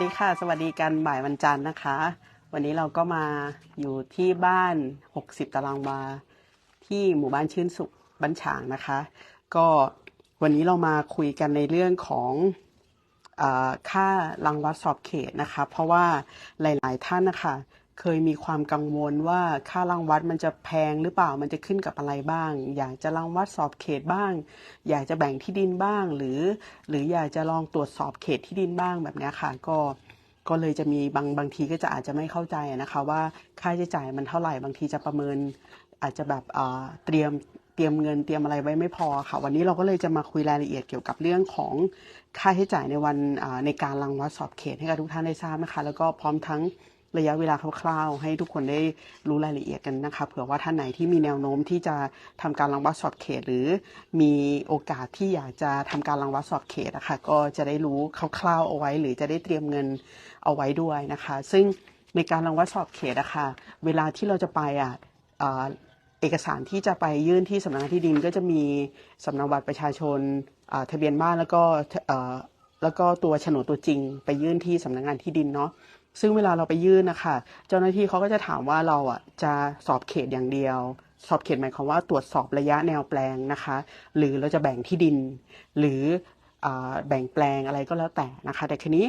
วัสดีค่ะ สวัสดีกันบ่ายวันจันทร์นะคะ วันนี้เราก็มาอยู่ที่บ้าน 60 ตารางวาที่หมู่บ้านชื่นสุขบ้านฉางนะคะ ก็วันนี้เรามาคุยกันในเรื่องของอค่ารังวัดสอบเขตนะคะ เพราะว่าหลาย ๆ ท่านนะคะ เคยมีความกังวลว่าค่ารังวัดมันจะแพงหรือเปล่ามันจะขึ้นกับอะไรบ้าง อยากจะรังวัดสอบเขตบ้าง อยากจะแบ่งที่ดินบ้าง หรือ หรืออยากจะลองตรวจสอบเขตที่ดินบ้างแบบนี้ค่ะ ก็ก็เลยจะมีบางบางทีก็จะอาจจะไม่เข้าใจนะคะว่าค่าใช้จ่ายมันเท่าไหร่บางทีจะประเมิน อาจจะแบบเตรียมเตรียมเงินเตรียมอะไรไว้ไม่พอค่ะ วันนี้เราก็เลยจะมาคุยรายละเอียดเกี่ยวกับเรื่องของค่าใช้จ่ายในวันในการรังวัดสอบเขตให้กับทุกท่านได้ทราบนะคะ แล้วก็พร้อมทั้ง ระยะเวลาคร่าวๆ ให้ทุกคนได้รู้รายละเอียดกันนะคะเผื่อว่าท่านไหนที่มีแนวโน้มที่จะทำการรังวัดสอบเขต หรือมีโอกาสที่อยากจะทำการรังวัดสอบเขตนะคะก็จะได้รู้คร่าวๆเอาไว้ หรือจะได้เตรียมเงินเอาไว้ด้วยนะคะ ซึ่งในการรังวัดสอบเขตนะคะเวลาที่เราจะไปอะเอกสารที่จะไปยื่นที่สำนักงานที่ดินก็จะมีสำเนาบัตรประชาชนทะเบียนบ้านแล้วก็ แล้วก็ตัวโฉนดตัวจริง ไปยื่นที่สำนักงานที่ดินเนาะซึ่งเวลาเราไปยื่นนะคะเจ้าหน้าที่เขาก็จะถามว่าเราอะจะสอบเขตอย่างเดียว สอบเขตหมายความว่าตรวจสอบระยะแนวแปลงนะคะ หรือเราจะแบ่งที่ดิน หรือแบ่งแปลงอะไรก็แล้วแต่นะคะ แต่ทีนี้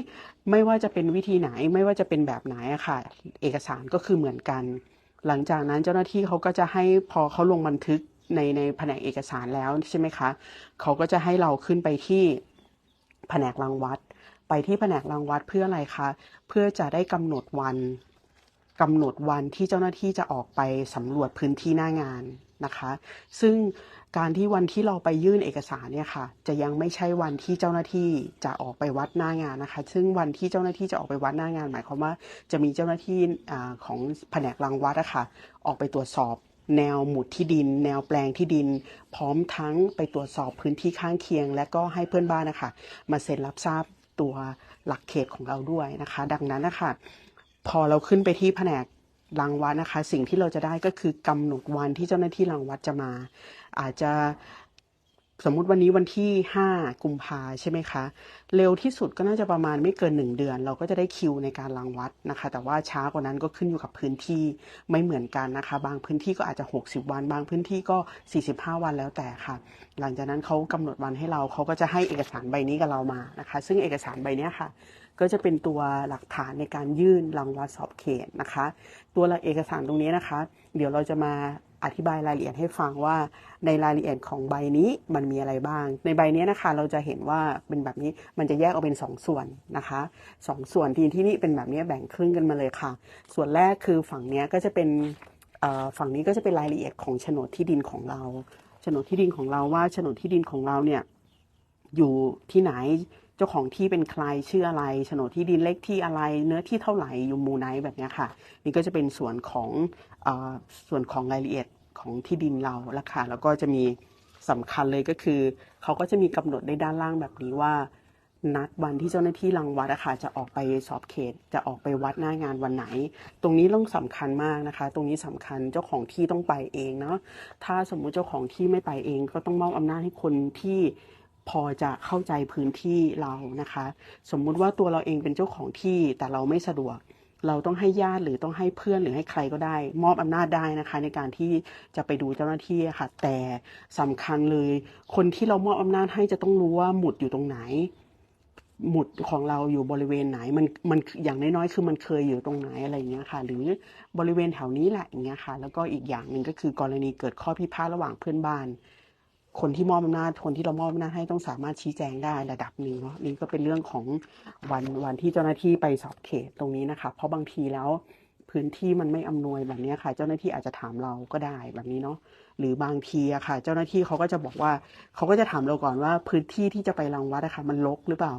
ไม่ว่าจะเป็นวิธีไหนไม่ว่าจะเป็นแบบไหนอะค่ะ เอกสารก็คือเหมือนกัน หลังจากนั้นเจ้าหน้าที่เขาก็จะให้พอเขาลงบันทึกในในแผนกเอกสารแล้วใช่ไหมคะเขาก็จะให้เราขึ้นไปที่ แผนกรังวัด ไปที่แผนกรังวัดเพื่ออะไรคะ เพื่อจะได้กำหนดวันกำหนดวันที่เจ้าหน้าที่จะออกไปสำรวจพื้นที่หน้างานนะคะ ซึ่งการที่วันที่เราไปยื่นเอกสารเนี่ยค่ะ จะยังไม่ใช่วันที่เจ้าหน้าที่จะออกไปวัดหน้างานนะคะ ซึ่งวันที่เจ้าหน้าที่จะออกไปวัดหน้างาน หมายความว่าจะมีเจ้าหน้าที่อของแผนกรังวัดอะค่ะออกไปตรวจสอบ แนวหมุดที่ดิน แนวแปลงที่ดิน พร้อมทั้งไปตรวจสอบพื้นที่ข้างเคียง และก็ให้เพื่อนบ้านนะคะมาเซ็นรับทราบตัวหลักเขตของเราด้วยนะคะ ดังนั้นนะคะพอเราขึ้นไปที่แผนกรังวัดนะคะ สิ่งที่เราจะได้ก็คือกำหนดวันที่เจ้าหน้าที่รังวัดจะมา อาจจะ สมมุติวันนี้วันที่5กุมภาใช่ไหมคะ เร็วที่สุดก็น่าจะประมาณไม่เกิน1เดือน เราก็จะได้คิวในการรังวัดนะคะ แต่ว่าช้ากว่านั้นก็ขึ้นอยู่กับพื้นที่ไม่เหมือนกันนะคะ บางพื้นที่ก็อาจจะ 60 วัน บางพื้นที่ก็ 45 วันแล้วแต่ค่ะ หลังจากนั้นเขากำหนดวันให้เราเขาก็จะให้เอกสารใบนี้กับเรามานะคะ ซึ่งเอกสารใบนี้ค่ะ ก็จะเป็นตัวหลักฐานในการยื่นรังวัดสอบเขตนะคะ ตัวเอกสารตรงนี้นะคะ เดี๋ยวเราจะมา อธิบายรายละเอียดให้ฟังว่าในรายละเอียดของใบนี้มันมีอะไรบ้าง ในใบนี้นะคะ เราจะเห็นว่าเป็นแบบนี้มันจะแยกออกเป็น 2ส่วนนะคะสองส่วนทีที่นี่เป็นแบบนี้แบ่งครึ่งกันมาเลยค่ะ ส่วนแรกคือฝั่งนี้ก็จะเป็นฝั่งนี้ก็จะเป็นรายละเอียดของโฉนดที่ดินของเราโฉนดที่ดินของเราว่าโฉนดที่ดินของเราเนี่ยอยู่ที่ไหนเจ้าของที่เป็นใครชื่ออะไรโฉนดที่ดินเลขที่อะไร เนื้อที่เท่าไหร่อยู่หมู่ไหนแบบนี้ค่ะ นี่ก็จะเป็นส่วนของ ส่วนของรายละเอียดของที่ดินเราละค่ะแล้วก็จะมีสำคัญเลยก็คือ เขาก็จะมีกำหนดในด้านล่างแบบนี้ว่า นัดวันที่เจ้าหน้าที่รังวัดอะคะจะออกไปสอบเขต จะออกไปวัดหน้างานวันไหน ตรงนี้ต้องสำคัญมากนะคะ ตรงนี้สำคัญเจ้าของที่ต้องไปเองเนาะถ้าสมมุติเจ้าของที่ไม่ไปเอง ก็ต้องมอบอำนาจให้คนที่พอจะเข้าใจพื้นที่เรานะคะ สมมุติว่าตัวเราเองเป็นเจ้าของที่แต่เราไม่สะดวก เราต้องให้ญาติหรือต้องให้เพื่อนหรือให้ใครก็ได้ มอบอำนาจได้นะคะ ในการที่จะไปดูเจ้าหน้าที่ค่ะ แต่สำคัญเลย คนที่เรามอบอำนาจให้จะต้องรู้ว่าหมุดอยู่ตรงไหน หมุดของเราอยู่บริเวณไหน มันมันอย่างน้อยๆคือมันเคยอยู่ตรงไหนอะไรอย่างเงี้ยค่ะ หรือบริเวณแถวนี้แหละอย่างเงี้ยค่ะ แล้วก็อีกอย่างหนึ่งก็คือกรณีเกิดข้อพิพาทระหว่างเพื่อนบ้าน คนที่มอบอำนาจคนที่เรามอบอำนาจให้ต้องสามารถชี้แจงได้ระดับหนึ่งเนาะนี่ก็เป็นเรื่องของวันวันที่เจ้าหน้าที่ไปสอบเขตตรงนี้นะคะ เพราะบางทีแล้วพื้นที่มันไม่อำนวยแบบเนี้ยค่ะ เจ้าหน้าที่อาจจะถามเราก็ได้แบบนี้เนาะ หรือบางทีอะค่ะ เจ้าหน้าที่เขาก็จะบอกว่าเขาก็จะถามเราก่อนว่าพื้นที่ที่จะไปรังวัดอะค่ะ มันรกหรือเปล่า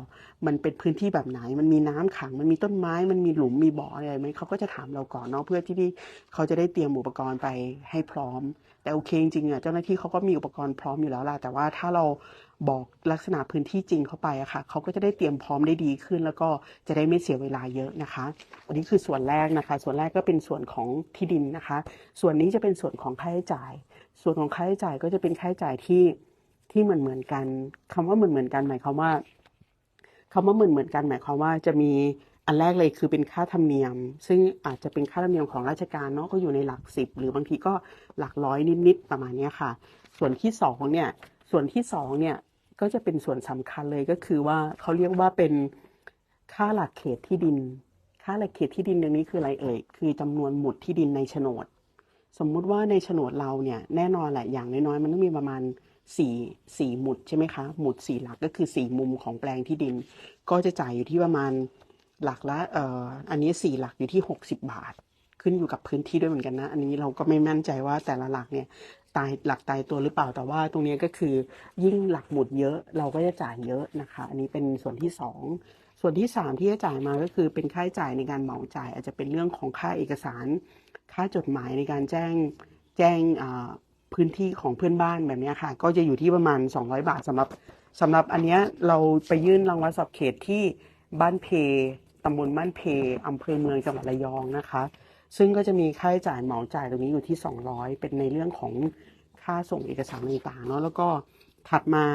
มันเป็นพื้นที่แบบไหน มันมีน้ำขัง มันมีต้นไม้ มันมีหลุมมีบ่ออะไรไหมเขาก็จะถามเราก่อนเนาะเพื่อที่ที่เขาจะได้เตรียมอุปกรณ์ไปให้พร้อม แต่โอเคจริงๆอะเจ้าหน้าที่เขาก็มีอุปกรณ์พร้อมอยู่แล้วล่ะแต่ว่าถ้าเราบอกลักษณะพื้นที่จริงเข้าไปอะค่ะเขาก็จะได้เตรียมพร้อมได้ดีขึ้น แล้วก็จะได้ไม่เสียเวลาเยอะนะคะ อันนี้คือส่วนแรกนะคะ ส่วนแรกก็เป็นส่วนของที่ดินนะคะ ส่วนนี้จะเป็นส่วนของค่าใช้จ่ายส่วนของค่าใช้จ่ายก็จะเป็นค่าใช้จ่ายที่ที่เหมือนเหมือนๆกันคำว่าเหมือนเหมือนๆกันหมายความว่าคำว่าเหมือนเหมือนกันหมายความว่าจะมีอันแรกเลยคือเป็นค่าธรรมเนียม ซึ่งอาจจะเป็นค่าธรรมเนียมของราชการเนาะก็อยู่ในหลักสิบหรือบางทีก็หลักร้อยนิดๆประมาณนี้ค่ะ ส่วนที่สองเนี่ยส่วนที่สองเนี่ยก็จะเป็นส่วนสำคัญเลยก็คือว่าเขาเรียกว่าเป็นค่าหลักเขตที่ดิน ค่าหลักเขตที่ดินตรงนี้คืออะไรเอ่ยคือจำนวนหมุดที่ดินในโฉนด สมมุติว่าในโฉนดเราเนี่ยแน่นอนแหละอย่างน้อยๆ มันต้องมีประมาณสี่สี่หมุดใช่ไหมคะหมุดสี่หลักก็คือสี่มุมของแปลงที่ดิน ก็จะจ่ายอยู่ที่ประมาณหลักละเอ่ออันนี้สี่หลักอยู่ที่หกสิบบาท ขึ้นอยู่กับพื้นที่ด้วยเหมือนกันนะ อันนี้เราก็ไม่มั่นใจว่าแต่ละหลักเนี่ยตายหลักตายตัวหรือเปล่าแต่ว่าตรงนี้ก็คือยิ่งหลักหมุดเยอะเราก็จะจ่ายเยอะนะคะ อันนี้เป็นส่วนที่สองส่วนที่สามที่จะจ่ายมาก็คือเป็นค่าใช้จ่ายในการเหมาจ่าย อาจจะเป็นเรื่องของค่าเอกสาร ค่าจดหมายในการแจ้งแจ้งพื้นที่ของเพื่อนบ้านแบบนี้ค่ะ ก็จะอยู่ที่ประมาณ 200 บาทสำหรับสำหรับอันเนี้ยเราไปยื่นรางวัลสอบเขตที่บ้านเพตำบลบ้านเพอำเภอเมืองจังหวัดระยองนะคะ ซึ่งก็จะมีค่าใช้จ่ายเหมาจ่ายตรงนี้อยู่ที่ 200 เป็นในเรื่องของค่าส่งเอกสารต่างๆเนาะแล้วก็ถัดมา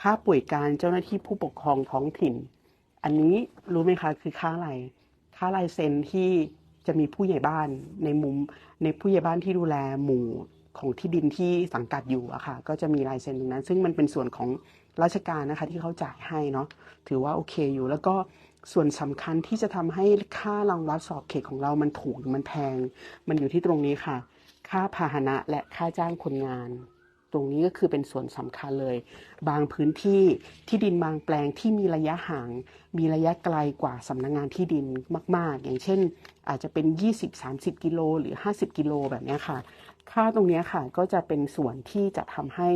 ค่าป่วยการเจ้าหน้าที่ผู้ปกครองท้องถิ่น อันนี้รู้ไหมคะคือค่าอะไร ค่าลายเซ็นที่ จะมีผู้ใหญ่บ้านในมุมในผู้ใหญ่บ้านที่ดูแลหมู่ของที่ดินที่สังกัดอยู่อะค่ะ ก็จะมีลายเซ็นตรงนั้น ซึ่งมันเป็นส่วนของราชการนะคะที่เขาจ่ายให้เนาะถือว่าโอเคอยู่แล้วก็ส่วนสำคัญที่จะทำให้ค่ารางวัดสอบเขตของเรามันถูกหรือมันแพง มันอยู่ที่ตรงนี้ค่ะ ค่าพาหนะและค่าจ้างคนงาน ตรงนี้ก็คือเป็นส่วนสำคัญเลย บางพื้นที่ที่ดินบางแปลงที่มีระยะห่าง มีระยะไกลกว่าสำนักงงานที่ดินมาก ๆ อย่างเช่น อาจจะเป็น 20-30 กิโลหรือ 50 กิโลแบบนี้ค่ะ ค่าตรงนี้ค่ะก็จะเป็นส่วนที่จะทำให้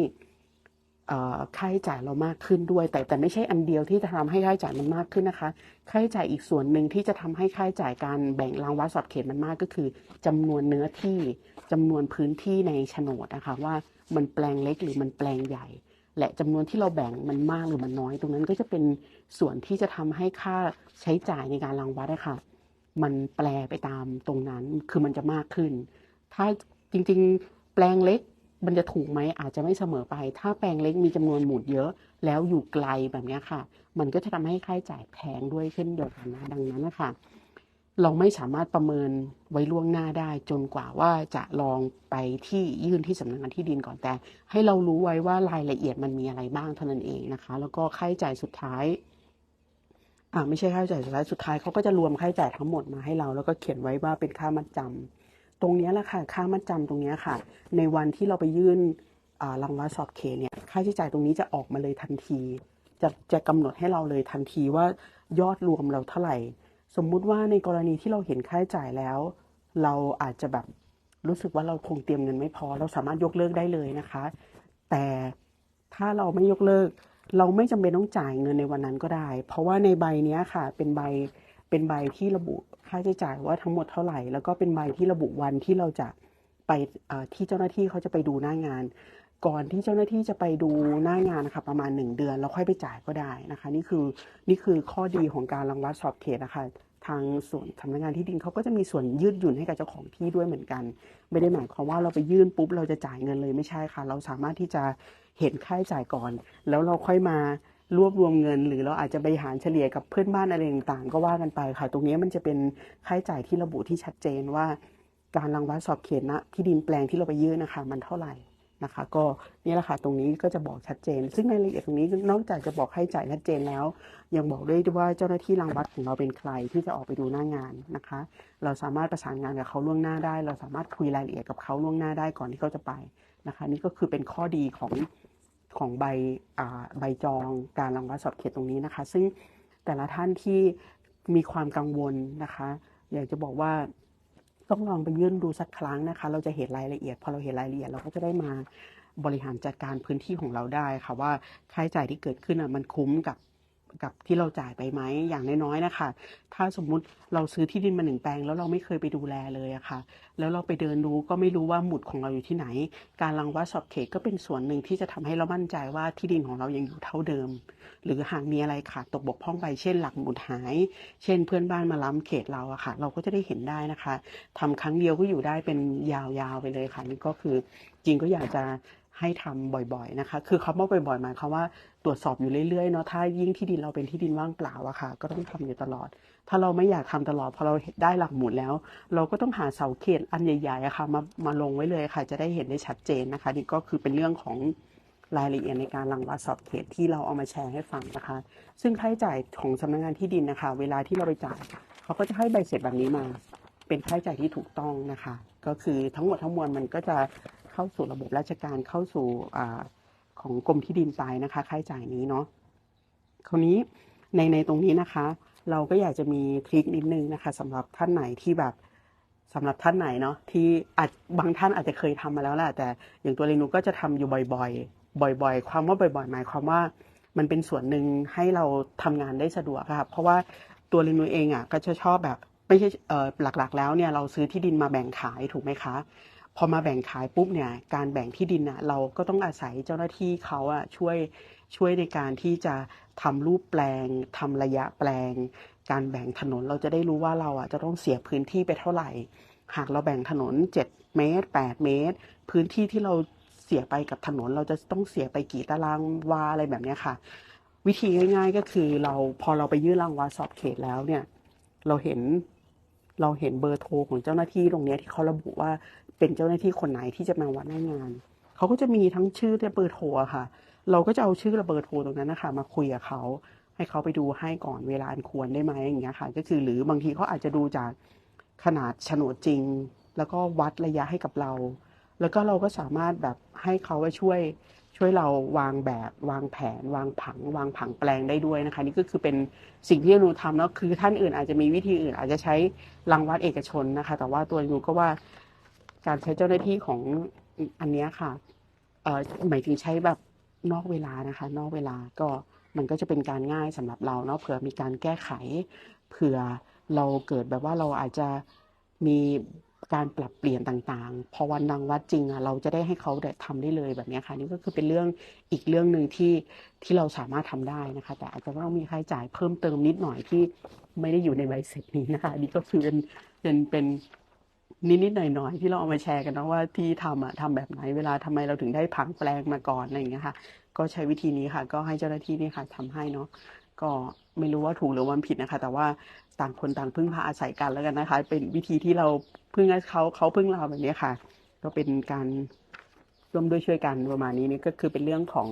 ค่าใช้จ่ายเรามากขึ้นด้วย แต่แต่ไม่ใช่อันเดียวที่จะทำให้ค่าใช้จ่ายมันมากขึ้นนะคะค่าใช้จ่ายอีกส่วนหนึ่งที่จะทำให้ค่าใช้จ่ายการแบ่งรางวัดสอบเขตมันมากก็คือจำนวนเนื้อที่จำนวนพื้นที่ในโฉนดนะคะว่า มันแปลงเล็กหรือมันแปลงใหญ่ และจำนวนที่เราแบ่งมันมากหรือมันน้อย ตรงนั้นก็จะเป็นส่วนที่จะทำให้ค่าใช้จ่ายในการรางวัดอะค่ะมันแปลไปตามตรงนั้นคือมันจะมากขึ้น ถ้าจริงๆ แปลงเล็กมันจะถูกไหมอาจจะไม่เสมอไป ถ้าแปลงเล็กมีจำนวนหมุดเยอะ แล้วอยู่ไกลแบบนี้ค่ะ มันก็จะทำให้ค่าใช้จ่ายแพงด้วยเช่นเดียวกันนะดังนั้นนะคะ เราไม่สามารถประเมินไว้ล่วงหน้าได้จนกว่าว่าจะลองไปที่ยื่นที่สำนักงานที่ดินก่อนแต่ ให้เรารู้ไว้ว่ารายละเอียดมันมีอะไรบ้างเท่านั้นเองนะคะ แล้วก็ค่าใช้จ่ายสุดท้ายอ่าไม่ใช่ค่าใช้จ่ายสุดท้ายสุดท้ายเขาก็จะรวมค่าใช้จ่ายทั้งหมดมาให้เรา แล้วก็เขียนไว้ว่าเป็นค่ามัดจำตรงนี้แหละค่ะค่ามัดจำตรงนี้ค่ะ ในวันที่เราไปยื่นอ่ารางวัลสอบเขตเนี่ยค่าใช้จ่ายตรงนี้จะออกมาเลยทันที จะจะกำหนดให้เราเลยทันทีว่ายอดรวมเราเท่าไหร่ สมมุติว่าในกรณีที่เราเห็นค่าใช้จ่ายแล้ว เราอาจจะแบบรู้สึกว่าเราคงเตรียมเงินไม่พอ เราสามารถยกเลิกได้เลยนะคะ แต่ถ้าเราไม่ยกเลิก เราไม่จำเป็นต้องจ่ายเงินในวันนั้นก็ได้ เพราะว่าในใบนี้ค่ะ เป็นใบเป็นใบที่ระบุค่าใช้จ่ายว่าทั้งหมดเท่าไหร่ แล้วก็เป็นใบที่ระบุวันที่เราจะไปที่เจ้าหน้าที่เขาจะไปดูหน้างาน ก่อนที่เจ้าหน้าที่จะไปดูหน้างานนะคะประมาณ 1 เดือนแล้วค่อยไปจ่ายก็ได้นะคะ นี่คือนี่คือข้อดีของการรังวัดสอบเขตนะคะทางส่วนสำนักงานที่ดินเขาก็จะมีส่วนยืดหยุ่นให้กับเจ้าของที่ด้วยเหมือนกัน ไม่ได้หมายความว่าเราไปยื่นปุ๊บเราจะจ่ายเงินเลยไม่ใช่ค่ะ เราสามารถที่จะเห็นค่าใช้จ่ายก่อน แล้วเราค่อยมารวบรวมเงิน หรือเราอาจจะไปหารเฉลี่ยกับเพื่อนบ้านอะไรต่างๆ ก็ว่ากันไปค่ะ ตรงนี้มันจะเป็นค่าใช้จ่ายที่ระบุที่ชัดเจนว่า การรังวัดสอบเขตนะที่ดินแปลงที่เราไปยื่นนะคะ มันเท่าไหร่ นะคะ ก็นี่แหละค่ะตรงนี้ก็จะบอกชัดเจน ซึ่งในรายละเอียดตรงนี้นอกจากจะบอกใช้จ่ายชัดเจนแล้ว ยังบอกด้วยว่าเจ้าหน้าที่รังวัดของเราเป็นใครที่จะออกไปดูหน้างานนะคะ เราสามารถประสานงานกับเขาล่วงหน้าได้ เราสามารถคุยรายละเอียดกับเขาล่วงหน้าได้ก่อนที่เขาจะไปนะคะ นี่ก็คือเป็นข้อดีของของใบใบจองการรังวัดสอบเขตตรงนี้นะคะ ซึ่งแต่ละท่านที่มีความกังวลนะคะ อยากจะบอกว่า ต้องลองไปยื่นดูสักครั้งนะคะ เราจะเห็นรายละเอียด พอเราเห็นรายละเอียดเราก็จะได้มาบริหารจัดการพื้นที่ของเราได้ค่ะว่าค่าใช้จ่ายที่เกิดขึ้นอะมันคุ้มกับ กับที่เราจ่ายไปไหมอย่างน้อยๆนะคะ ถ้าสมมุติเราซื้อที่ดินมาหนึ่งแปลง แล้วเราไม่เคยไปดูแลเลยอะค่ะ แล้วเราไปเดินดูก็ไม่รู้ว่าหมุดของเราอยู่ที่ไหน การรังวัดสอบเขตก็เป็นส่วนหนึ่งที่จะทำให้เรามั่นใจว่าที่ดินของเรายังอยู่เท่าเดิม หรือหากมีอะไรขาดตกบกพร่องไปเช่นหลักหมุดหาย เช่นเพื่อนบ้านมาล้ำเขตเราอะค่ะ เราก็จะได้เห็นได้นะคะทำครั้งเดียวก็อยู่ได้เป็นยาวๆไปเลยค่ะนี่ก็คือจริงก็อยากจะ ให้ทำบ่อยๆนะคะ คือคำว่าบ่อยๆหมายความว่าตรวจสอบอยู่เรื่อยๆเนาะ ถ้ายิ่งที่ดินเราเป็นที่ดินว่างเปล่าอะค่ะ ก็ต้องทำอยู่ตลอด ถ้าเราไม่อยากทำตลอดพอเราได้หลักหมุดแล้ว เราก็ต้องหาเสาเขตอันใหญ่ๆอะค่ะมามาลงไว้เลยค่ะ จะได้เห็นได้ชัดเจนนะคะ นี่ก็คือเป็นเรื่องของรายละเอียดในการรังวัดสอบเขตที่เราเอามาแชร์ให้ฟังนะคะ ซึ่งค่าใช้จ่ายของสำนักงานที่ดินนะคะ เวลาที่เราไปจ่ายเขาก็จะให้ใบเสร็จแบบนี้มา เป็นค่าใช้จ่ายที่ถูกต้องนะคะ ก็คือทั้งหมดทั้งมวลมันก็จะ เข้าสู่ระบบราชการเข้าสู่ของกรมที่ดินไปนะคะค่าใช้จ่ายนี้เนาะคราวนี้ในในตรงนี้นะคะ เราก็อยากจะมีทริคนิดนึงนะคะสำหรับท่านไหนที่แบบสำหรับท่านไหนเนาะที่อาจบางท่านอาจจะเคยทำมาแล้วแหละแต่อย่างตัวเรนูก็จะทำอยู่บ่อยๆ บ่อย ๆ ความว่าบ่อย ๆ หมายความว่ามันเป็นส่วนหนึ่งให้เราทำงานได้สะดวกค่ะเพราะว่าตัวเรนูเองอะก็จะชอบแบบไม่ใช่เออหลักๆ แล้วเนี่ยเราซื้อที่ดินมาแบ่งขายถูกไหมคะ พอมาแบ่งขายปุ๊บเนี่ยการแบ่งที่ดินอะเราก็ต้องอาศัยเจ้าหน้าที่เขาอะช่วยช่วยในการที่จะทำรูปแปลงทำระยะแปลง การแบ่งถนนเราจะได้รู้ว่าเราอะจะต้องเสียพื้นที่ไปเท่าไหร่ หากเราแบ่งถนน 7 เมตร 8 เมตร พื้นที่ที่เราเสียไปกับถนนเราจะต้องเสียไปกี่ตารางวาอะไรแบบนี้ค่ะ วิธีง่ายๆก็คือเราพอเราไปยื่นรางวัลสอบเขตแล้วเนี่ย เราเห็นเราเห็นเบอร์โทรของเจ้าหน้าที่ตรงนี้ที่เขาระบุว่า เป็นเจ้าหน้าที่คนไหนที่จะมาวัดหน้างาน เขาก็จะมีทั้งชื่อและเบอร์โทรค่ะ เราก็จะเอาชื่อและเบอร์โทรตรงนั้นนะคะมาคุยกับเขาให้เขาไปดูให้ก่อนเวลาอันควรได้ไหมอย่างเงี้ยค่ะ ก็คือหรือบางทีเขาอาจจะดูจากขนาดโฉนดจริง แล้วก็วัดระยะให้กับเรา แล้วก็เราก็สามารถแบบให้เขาไปช่วยช่วยเราวางแบบวางแผน วางผัง วางผังแปลงได้ด้วยนะคะ นี่ก็คือเป็นสิ่งที่หนูทำเนาะคือท่านอื่นอาจจะมีวิธีอื่นอาจจะใช้รางวัดเอกชนนะคะ แต่ว่าตัวหนูก็ว่า การใช้เจ้าหน้าที่ของอันนี้ค่ะเอ่อหมายถึงใช้แบบนอกเวลานะคะ นอกเวลาก็มันก็จะเป็นการง่ายสำหรับเราเนาะเผื่อมีการแก้ไข เผื่อเราเกิดแบบว่าเราอาจจะมีการปรับเปลี่ยนต่างๆ พอวันรังวัดจริงอะเราจะได้ให้เขาได้ทำได้เลยแบบนี้ค่ะ นี่ก็คือเป็นเรื่องอีกเรื่องหนึ่งที่ที่เราสามารถทำได้นะคะ แต่อาจจะต้องมีค่าใช้จ่ายเพิ่มเติมนิดหน่อยที่ไม่ได้อยู่ในใบเสร็จนี้นะคะนนี่ก็คือเป็นเป็นเป็น นิดๆหน่อยๆที่เราเอามาแชร์กันนะว่าที่ทำอะทำแบบไหนเวลาทำไมเราถึงได้ผังแปลงมาก่อนอะไรอย่างเงี้ยค่ะ ก็ใช้วิธีนี้ค่ะ ก็ให้เจ้าหน้าที่นี่ค่ะทำให้เนาะก็ไม่รู้ว่าถูกหรือว่าผิดนะคะ แต่ว่าต่างคนต่างพึ่งพาอาศัยกันแล้วกันนะคะ เป็นวิธีที่เราพึ่งเขาเขาพึ่งเราแบบนี้ค่ะ ก็เป็นการร่วมด้วยช่วยกันประมาณนี้นี่ก็คือเป็นเรื่องของ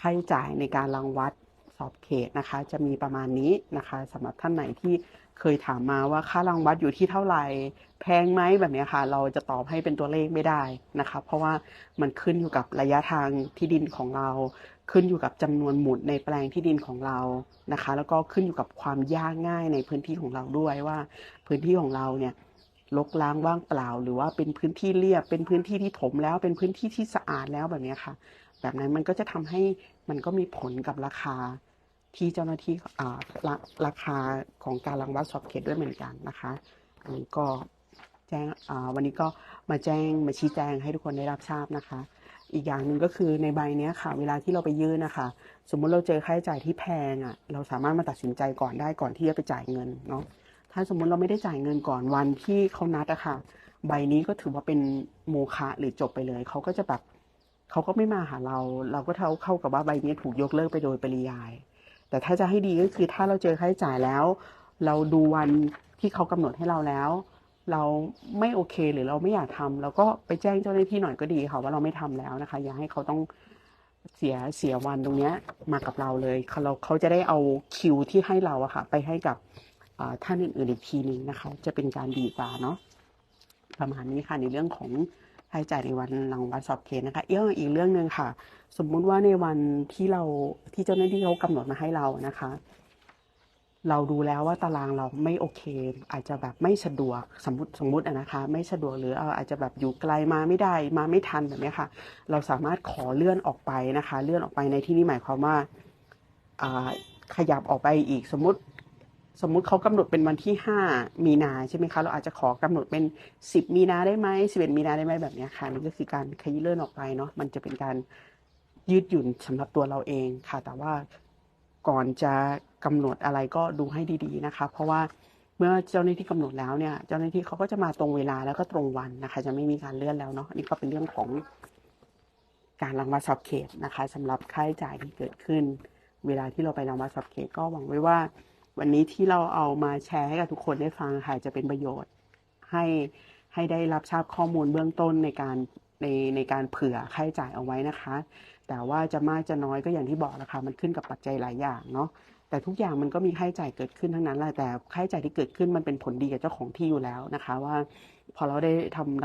ค่าใช้จ่ายในการรังวัดสอบเขตนะคะ จะมีประมาณนี้นะคะสำหรับท่านไหนที่ เคยถามมาว่าค่ารังวัดอยู่ที่เท่าไหร่ แพงไหมแบบนี้ค่ะ เราจะตอบให้เป็นตัวเลขไม่ได้นะคะเพราะว่ามันขึ้นอยู่กับระยะทางที่ดินของเรา ขึ้นอยู่กับจำนวนหมุดในแปลงที่ดินของเรานะคะ แล้วก็ขึ้นอยู่กับความยากง่ายในพื้นที่ของเราด้วยว่า พื้นที่ของเราเนี่ยลกล้างว่างเปล่า หรือว่าเป็นพื้นที่เรียบ เป็นพื้นที่ที่ถมแล้วเป็นพื้นที่ที่สะอาดแล้วแบบนี้ค่ะ แบบนั้นมันก็จะทำให้มันก็มีผลกับราคา ที่เจ้าหน้าที่ราราคาของการรังวัดสอบเขตด้วยเหมือนกันนะคะอันนี้ก็แจ้งวันนี้ก็มาแจ้งมาชี้แจงให้ทุกคนได้รับทราบนะคะ อีกอย่างหนึ่งก็คือในใบนี้ค่ะ เวลาที่เราไปยื่นนะคะ สมมุติเราเจอค่าใช้จ่ายที่แพงอะ เราสามารถมาตัดสินใจก่อนได้ก่อนที่จะไปจ่ายเงินเนาะถ้าสมมุติเราไม่ได้จ่ายเงินก่อนวันที่เขานัดอะค่ะ ใบนี้ก็ถือว่าเป็นโมฆะหรือจบไปเลยเขาก็จะแบบเขาก็ไม่มาหาเรา เราก็เท่าเข้ากับว่าใบนี้ถูกยกเลิกไปโดยปริยาย แต่ถ้าจะให้ดีก็คือถ้าเราเจอค่าใช้จ่ายแล้ว เราดูวันที่เขากำหนดให้เราแล้ว เราไม่โอเคหรือเราไม่อยากทำเราก็ไปแจ้งเจ้าหน้าที่หน่อยก็ดีค่ะว่าเราไม่ทำแล้วนะคะ อย่าให้เขาต้องเสียเสียวันตรงเนี้ยมากับเราเลยเขาเราเขาจะได้เอาคิวที่ให้เราอะค่ะ ไปให้กับท่านอื่นๆอีกทีหนึ่งนะคะ จะเป็นการดีกว่าเนาะประมาณนี้ค่ะในเรื่องของ ค่าใช้จ่ายในวันหลังวันสอบเขตนะคะเรื่ออีกเรื่องหนึ่งค่ะ สมมุติว่าในวันที่เราที่เจ้าหน้าที่เขากำหนดมาให้เรานะคะ เราดูแล้วว่าตารางเราไม่โอเค อาจจะแบบไม่สะดวกสมมติสมมตินะคะ ไม่สะดวกหรืออาจจะแบบอยู่ไกลมาไม่ได้มาไม่ทันแบบนี้ค่ะ เราสามารถขอเลื่อนออกไปนะคะ เลื่อนออกไปในที่นี้หมายความว่าขยับออกไปอีกสมมติ สมมุติเขากำหนดเป็นวันที่ห้ามีนาใช่ไหมคะเราอาจจะขอกำหนดเป็นสิบมีนาได้ไหมสิบเอ็ดมีนาได้ไหมแบบนี้ค่ะนี่ก็คือการขยี้เลื่อนออกไปเนาะมันจะเป็นการยืดหยุ่นสำหรับตัวเราเองค่ะ แต่ว่าก่อนจะกำหนดอะไรก็ดูให้ดีๆนะคะ เพราะว่าเมื่อเจ้าหน้าที่กำหนดแล้วเนี่ย เจ้าหน้าที่เขาก็จะมาตรงเวลาแล้วก็ตรงวันนะคะ จะไม่มีการเลื่อนแล้วเนาะอันนี่ก็เป็นเรื่องของการรังวัดสอบเขตนะคะสำหรับค่าใช้จ่ายที่เกิดขึ้น เวลาที่เราไปรังวัดสอบเขตก็หวังไว้ว่า วันนี้ที่เราเอามาแชร์ให้กับทุกคนได้ฟังค่ะจะเป็นประโยชน์ ให้ให้ได้รับทราบข้อมูลเบื้องต้นในการในในการเผื่อค่าใช้จ่ายเอาไว้นะคะ แต่ว่าจะมากจะน้อยก็อย่างที่บอกนะคะมันขึ้นกับปัจจัยหลายอย่างเนาะแต่ทุกอย่างมันก็มีค่าใช้จ่ายเกิดขึ้นทั้งนั้นแหละแต่ค่าใช้จ่ายที่เกิดขึ้นมันเป็นผลดีกับเจ้าของที่อยู่แล้วนะคะ ว่าพอเราได้ทำ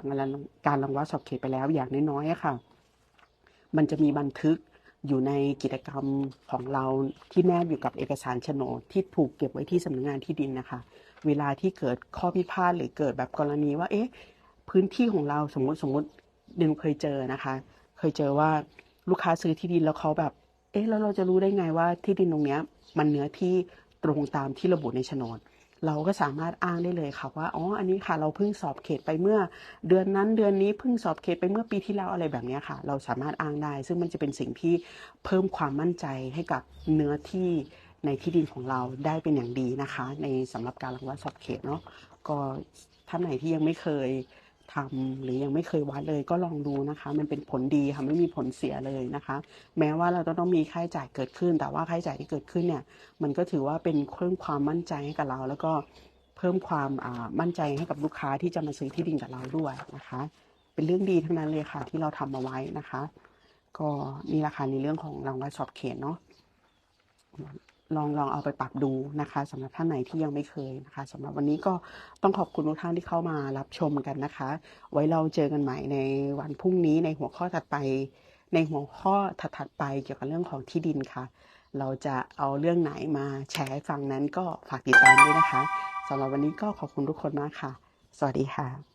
การรังวัดสอบเขตไปแล้วอย่างน้อยๆค่ะ มันจะมีบันทึก อยู่ในกิจกรรมของเราที่แนบอยู่กับเอกสารโฉนดที่ถูกเก็บไว้ที่สำนักงานที่ดินนะคะ เวลาที่เกิดข้อพิพาทหรือเกิดแบบกรณีว่า เอ๊ะ พื้นที่ของเราสมมติสมมติดินเคยเจอนะคะ เคยเจอว่าลูกค้าซื้อที่ดินแล้วเขาแบบ เอ๊ะแล้วเราจะรู้ได้ไงว่าที่ดินตรงเนี้ยมันเนื้อที่ตรงตามที่ระบุในโฉนด เราก็สามารถอ้างได้เลยค่ะว่าอ๋ออันนี้ค่ะ เราเพิ่งสอบเขตไปเมื่อเดือนนั้นเดือนนี้เพิ่งสอบเขตไปเมื่อปีที่แล้วอะไรแบบนี้ค่ะ เราสามารถอ้างได้ ซึ่งมันจะเป็นสิ่งที่เพิ่มความมั่นใจให้กับเนื้อที่ในที่ดินของเราได้เป็นอย่างดีนะคะ ในสำหรับการรังวัดสอบเขตเนาะก็ท่านไหนที่ยังไม่เคย ทำหรือยังไม่เคยวัดเลยก็ลองดูนะคะ มันเป็นผลดีค่ะไม่มีผลเสียเลยนะคะ แม้ว่าเราจะต้องมีค่าใช้จ่ายเกิดขึ้น แต่ว่าค่าใช้จ่ายที่เกิดขึ้นเนี่ย มันก็ถือว่าเป็นเพิ่มความมั่นใจให้กับเรา แล้วก็เพิ่มความมั่นใจให้กับลูกค้าที่จะมาซื้อที่ดินกับเราด้วยนะคะ เป็นเรื่องดีทั้งนั้นเลยค่ะ ที่เราทำมาไว้นะคะ ก็นี่แหละค่ะในเรื่องของรางวัลสอบเขตเนาะ ลองลองเอาไปปรับดูนะคะสำหรับท่านไหนที่ยังไม่เคยนะคะสำหรับวันนี้ก็ต้องขอบคุณทุกท่านที่เข้ามารับชมกันนะคะ ไว้เราเจอกันใหม่ในวันพรุ่งนี้ในหัวข้อถัดไป ในหัวข้อถัดๆไปเกี่ยวกับเรื่องของที่ดินค่ะ เราจะเอาเรื่องไหนมาแชร์ให้ฟังนั้นก็ฝากติดตามด้วยนะคะสำหรับวันนี้ก็ขอบคุณทุกคนมากค่ะ สวัสดีค่ะ